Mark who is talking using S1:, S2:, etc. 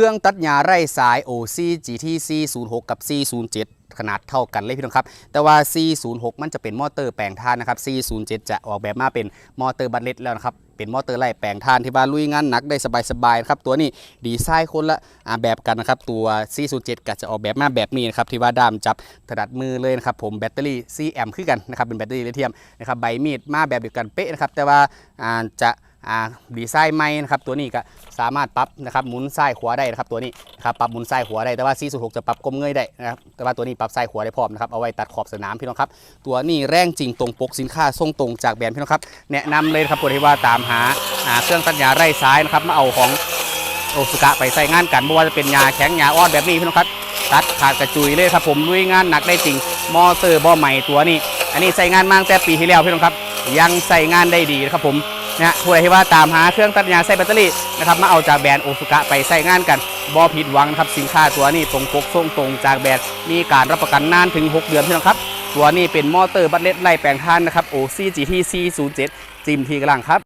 S1: ครื่องตัดหญ้าไร่สาย OC GT C06 กับ C07 ขนาดเท่ากันเลยพี่น้องครับ แต่ว่า C06 มันจะเป็นมอเตอร์แปลงธาตุนะครับ C07 จะออกแบบมาเป็นมอเตอร์บัตเลตแล้วนะครับ เป็นมอเตอร์ไล่แปลงธาตุที่ว่าลุยงานหนักได้สบายๆครับตัวนี้ดีไซน์คนละแบบกันนะครับ ตัว C07 ก็จะออกแบบมาแบบนี้นะครับที่ว่าด้ามจับถนัดมือเลยนะครับผมแบตเตอรี่ CM คือกันนะครับเป็นแบตเตอรี่ลิเธียมนะครับใบมีดมาแบบเดียวกันเป๊ะนะครับแต่ว่าจะ ดีไซน์ใหม่นะครับตัวนี้ก็สามารถปรับนะครับหมุนซ้ายขวาได้นะครับตัวนี้ครับปรับหมุนซ้ายขวาได้แต่ว่า 406 จะปรับก้มเงยได้นะครับแต่ว่าตัวนี้ปรับซ้ายขวาได้พร้อมนะครับเอาไว้ตัดขอบสนามพี่น้องครับตัวนี้แรงจริงตรงปกสินค้าส่งตรงจากแบรนด์พี่น้องครับแนะนำเลยครับคนที่ว่าตามหาเครื่องตัดหญ้าไร่ซ้ายนะครับมาเอาของโอสุกะไปใส่งานกันไม่ว่าจะเป็นหญ้าแข็งหญ้าอ่อนแบบนี้พี่น้องครับตัดขาดกระจุยเลยครับผมลุยงานหนักได้จริงมอเตอร์บ่อใหม่ตัวนี้ อันนี้ใส่งานมาตั้งแต่ปีที่แล้วพี่น้องครับยังใส่งานได้ดีนะครับผม นะฮะผู้ใดที่ว่าตามหาเครื่องตัดหญ้าใส่แบตเตอรี่นะครับมาเอาจากแบรนด์โอซุกะไปใส่งานกันบอผิดหวังนะครับสินค้าตัวนี้ตรงปกส่งตรงจากแบรนด์มีการรับประกันนานถึง 6 เดือนพี่น้องครับ ตัวนี้เป็นมอเตอร์บัตเลตไล่แปลงท่านนะครับ OCGT C07 จิมทีกำลังครับ